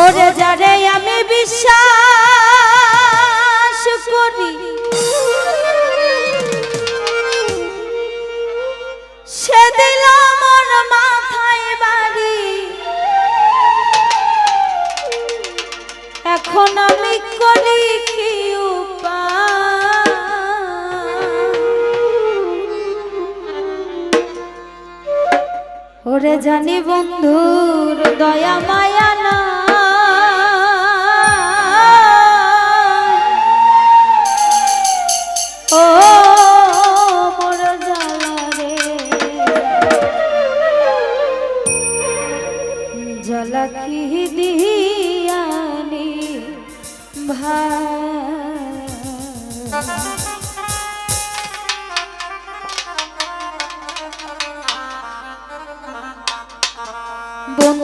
ওরে যারে আমি বিশ্বাস করি। সে দিল আমার মাথায় বাড়ি। এখন আমি করি কি ওরে জানি বন্ধুর দয়া মায়া